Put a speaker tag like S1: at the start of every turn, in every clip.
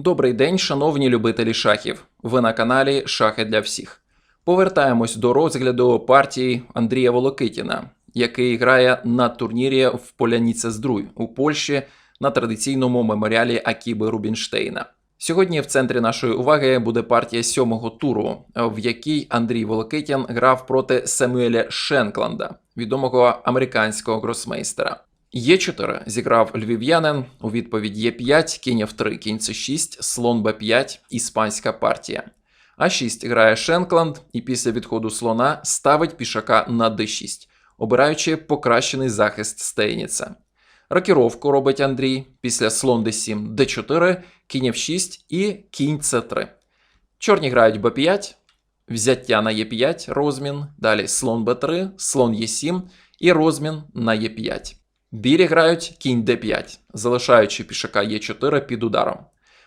S1: Добрий день, шановні любителі шахів. Ви на каналі Шахи для всіх. Повертаємось до розгляду партії Андрія Волокитіна, який грає на турнірі в Поляніце Здруй у Польщі на традиційному меморіалі Акіби Рубінштейна. Сьогодні в центрі нашої уваги буде партія сьомого туру, в якій Андрій Волокитін грав проти Самуеля Шенкланда, відомого американського гросмейстера. Є4 зіграв львів'янин. У відповідь Є5, кінь F3, кінь С6, слон Б5, іспанська партія. А6 грає Шенкланд і після відходу слона ставить пішака на d6, обираючи покращений захист Стейніца. Рокіровку робить Андрій. Після слон d7, d4, кінь F6 і кінь c3. Чорні грають b5, взяття на e5, розмін, далі слон b3, слон e7 і розмін на e5. Білі грають кінь d5, залишаючи пішака e4 під ударом.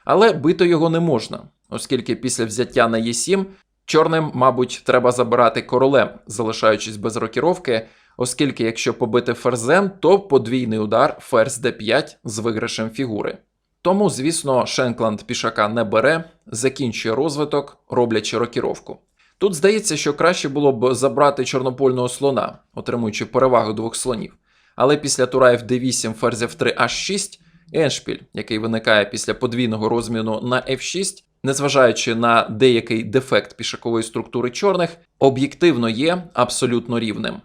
S1: Але бити його не можна, оскільки після взяття на e7 чорним, мабуть, треба забирати королем, залишаючись без рокіровки, оскільки якщо побити ферзем, то подвійний удар ферзь d5 з виграшем фігури. Тому, звісно, Шенкланд пішака не бере, закінчує розвиток, роблячи рокіровку. Тут здається, що краще було б забрати чорнопольного слона, отримуючи перевагу двох слонів. Але після тура F8 ферзь F3 H6 еншпіль, який виникає після подвійного розміну на F6, незважаючи на деякий дефект пішакової структури чорних, об'єктивно є абсолютно рівним.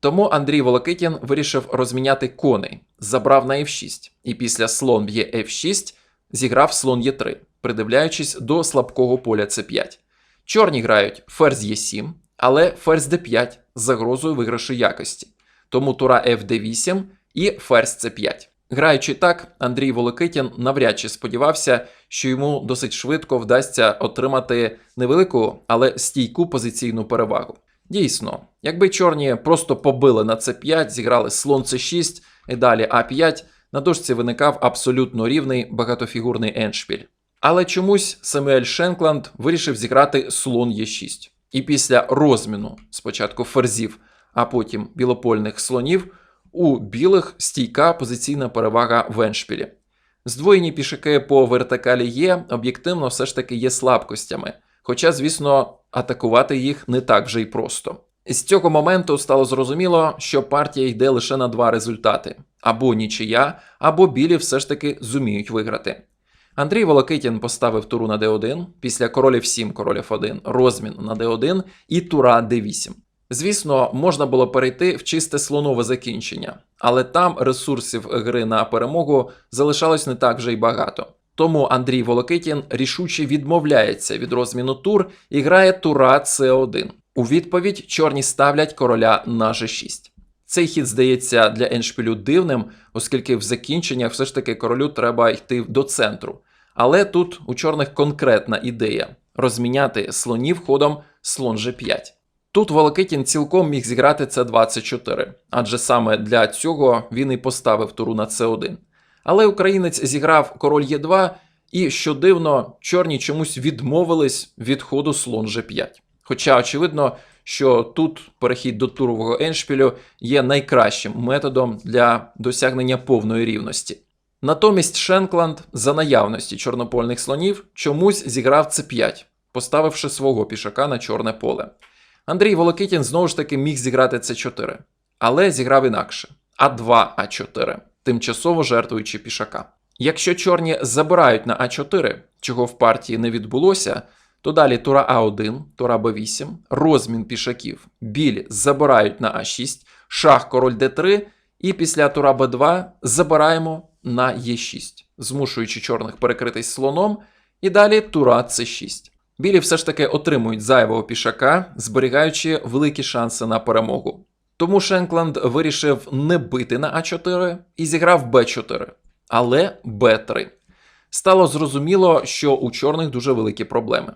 S1: Тому Андрій Волокитін вирішив розміняти коней, забрав на F6, і після слон б'є F6 зіграв слон Е3, придивляючись до слабкого поля С5. Чорні грають ферзь Е7, але ферзь d5 з загрозою виграшу якості. Тому тура Фд8 і ферзь С5. Граючи так, Андрій Волокитін навряд чи сподівався, що йому досить швидко вдасться отримати невелику, але стійку позиційну перевагу. Дійсно, якби чорні просто побили на С5, зіграли слон С6 і далі А5, на дошці виникав абсолютно рівний багатофігурний еншпіль. Але чомусь Самуель Шенкланд вирішив зіграти слон Е6. І після розміну спочатку ферзів, а потім білопольних слонів, у білих стійка позиційна перевага в еншпілі. Здвоєні пішаки по вертикалі є, об'єктивно все ж таки є слабкостями. Хоча, звісно, атакувати їх не так вже й просто. З цього моменту стало зрозуміло, що партія йде лише на два результати: або нічия, або білі все ж таки зуміють виграти. Андрій Волокитін поставив туру на d1, після королів 7, король f1, розмін на d1 і тура d8. Звісно, можна було перейти в чисте слонове закінчення, але там ресурсів гри на перемогу залишалось не так вже й багато. Тому Андрій Волокитін рішуче відмовляється від розміну тур і грає тура С1. У відповідь чорні ставлять короля на G6. Цей хід здається для еншпілю дивним, оскільки в закінченнях все ж таки королю треба йти до центру. Але тут у чорних конкретна ідея розміняти слонів ходом слон G5. Тут Волокитін цілком міг зіграти С24, адже саме для цього він і поставив туру на С1. Але українець зіграв король Е2, і, що дивно, чорні чомусь відмовились від ходу слон G5. Хоча очевидно, що тут перехід до турового еншпілю є найкращим методом для досягнення повної рівності. Натомість Шенкланд за наявності чорнопольних слонів чомусь зіграв С5, поставивши свого пішака на чорне поле. Андрій Волокитін знову ж таки міг зіграти С4, але зіграв інакше А2 А4, тимчасово жертвуючи пішака. Якщо чорні забирають на А4, чого в партії не відбулося, то далі тура А1, тура Б8, розмін пішаків, білі забирають на А6, шах король Д3, і після тура Б2 забираємо на Е6, змушуючи чорних перекритись слоном, і далі тура С6. Білі все ж таки отримують зайвого пішака, зберігаючи великі шанси на перемогу. Тому Шенкланд вирішив не бити на А4 і зіграв Б4, але Б3. Стало зрозуміло, що у чорних дуже великі проблеми.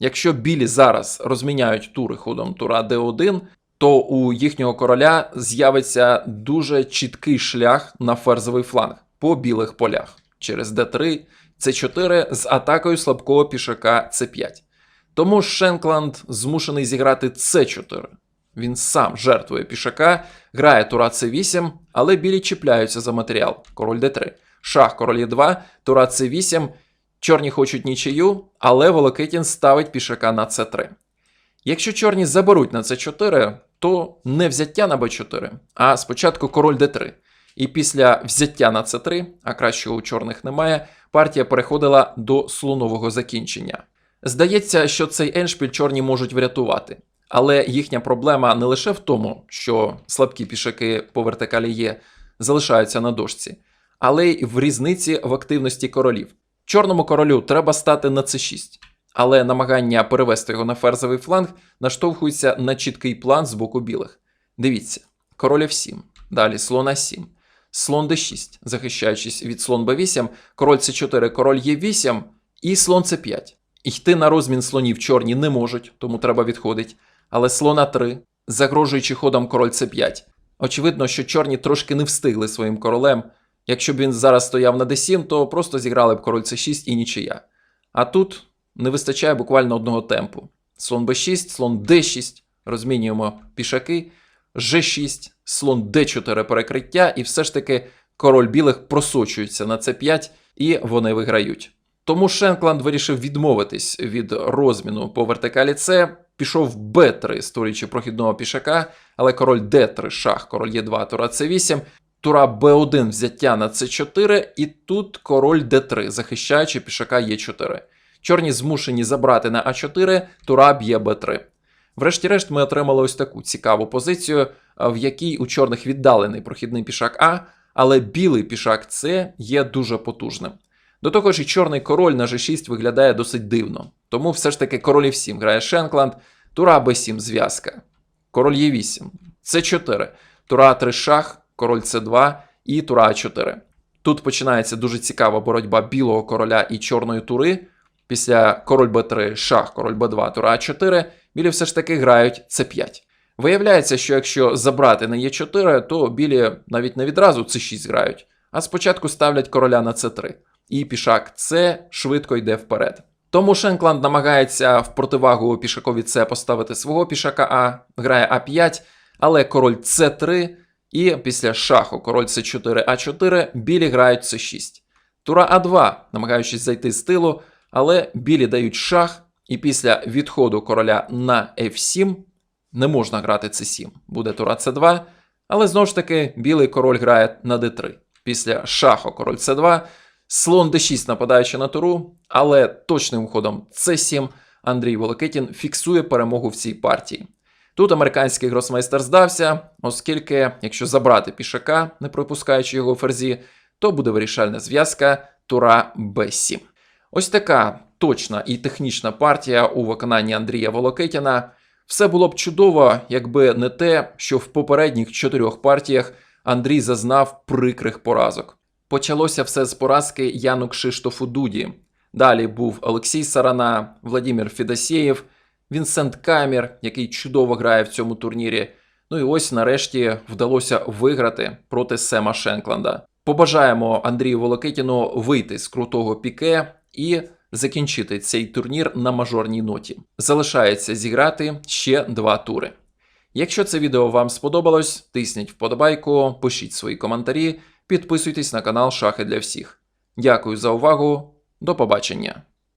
S1: Якщо білі зараз розміняють тури ходом тура Д1, то у їхнього короля з'явиться дуже чіткий шлях на ферзовий фланг по білих полях через Д3, С4 з атакою слабкого пішака С5. Тому Шенкланд змушений зіграти С4. Він сам жертвує пішака, грає тура С8, але білі чіпляються за матеріал. Король Д3. Шах король Е2, тура С8. Чорні хочуть нічию, але Волокитін ставить пішака на С3. Якщо чорні заберуть на С4, то не взяття на Б4, а спочатку король Д3. І після взяття на С3, а кращого у чорних немає, партія переходила до слонового закінчення. Здається, що цей еншпіль чорні можуть врятувати. Але їхня проблема не лише в тому, що слабкі пішаки по вертикалі є, залишаються на дошці, але й в різниці в активності королів. Чорному королю треба стати на С6, але намагання перевести його на ферзовий фланг наштовхується на чіткий план з боку білих. Дивіться, король F7, далі слон А7, слон d6, захищаючись від слон b8, король c4, король e8 і слон c5. Йти на розмін слонів чорні не можуть, тому треба відходить. Але слон А3, загрожуючи ходом король c5. Очевидно, що чорні трошки не встигли своїм королем. Якщо б він зараз стояв на d7, то просто зіграли б король c6 і нічия. А тут не вистачає буквально одного темпу. Слон b6, слон d6, розмінюємо пішаки, g6, слон d4 перекриття, і все ж таки король білих просочується на c5, і вони виграють. Тому Шенкланд вирішив відмовитись від розміну по вертикалі С, пішов b3, створюючи прохідного пішака, але король d3, шах, король Е2, тура c8, тура b1 взяття на c4, і тут король d3, захищаючи пішака Е4. Чорні змушені забрати на А4, тура б'є Б3. Врешті-решт, ми отримали ось таку цікаву позицію, в якій у чорних віддалений прохідний пішак А, але білий пішак С є дуже потужним. До того ж, і чорний король на G6 виглядає досить дивно. Тому все ж таки король F7 грає Шенкланд, тура Б7 зв'язка, король Е8, С4, тура 3 шах, король С2 і тура А4. Тут починається дуже цікава боротьба білого короля і чорної тури. Після король Б3, шах, король Б2, тура А4, білі все ж таки грають С5. Виявляється, що якщо забрати на Е4, то білі навіть не відразу С6 грають, а спочатку ставлять короля на С3. І пішак С швидко йде вперед. Тому Шенкланд намагається в противагу пішакові С поставити свого пішака А, грає А5, але король С3, і після шаху король С4, А4, білі грають С6. Тура А2, намагаючись зайти з тилу, але білі дають шах, і після відходу короля на F7 не можна грати С7. Буде тура С2, але знову ж таки білий король грає на d3. Після шаху король С2, слон d6 нападаючи на туру, але точним ходом С7 Андрій Волокитін фіксує перемогу в цій партії. Тут американський гросмейстер здався, оскільки, якщо забрати пішака, не пропускаючи його ферзі, то буде вирішальна зв'язка тура Б7. Ось така точна і технічна партія у виконанні Андрія Волокитіна. Все було б чудово, якби не те, що в попередніх чотирьох партіях Андрій зазнав прикрих поразок. Почалося все з поразки Яну Кшиштофу Дуді. Далі був Олексій Сарана, Владимир Федосєєв, Вінсент Камір, який чудово грає в цьому турнірі. Ну і ось нарешті вдалося виграти проти Сема Шенкланда. Побажаємо Андрію Волокитіну вийти з крутого піке і закінчити цей турнір на мажорній ноті. Залишається зіграти ще два тури. Якщо це відео вам сподобалось, тисніть вподобайку, пишіть свої коментарі, підписуйтесь на канал Шахи для всіх. Дякую за увагу, до побачення!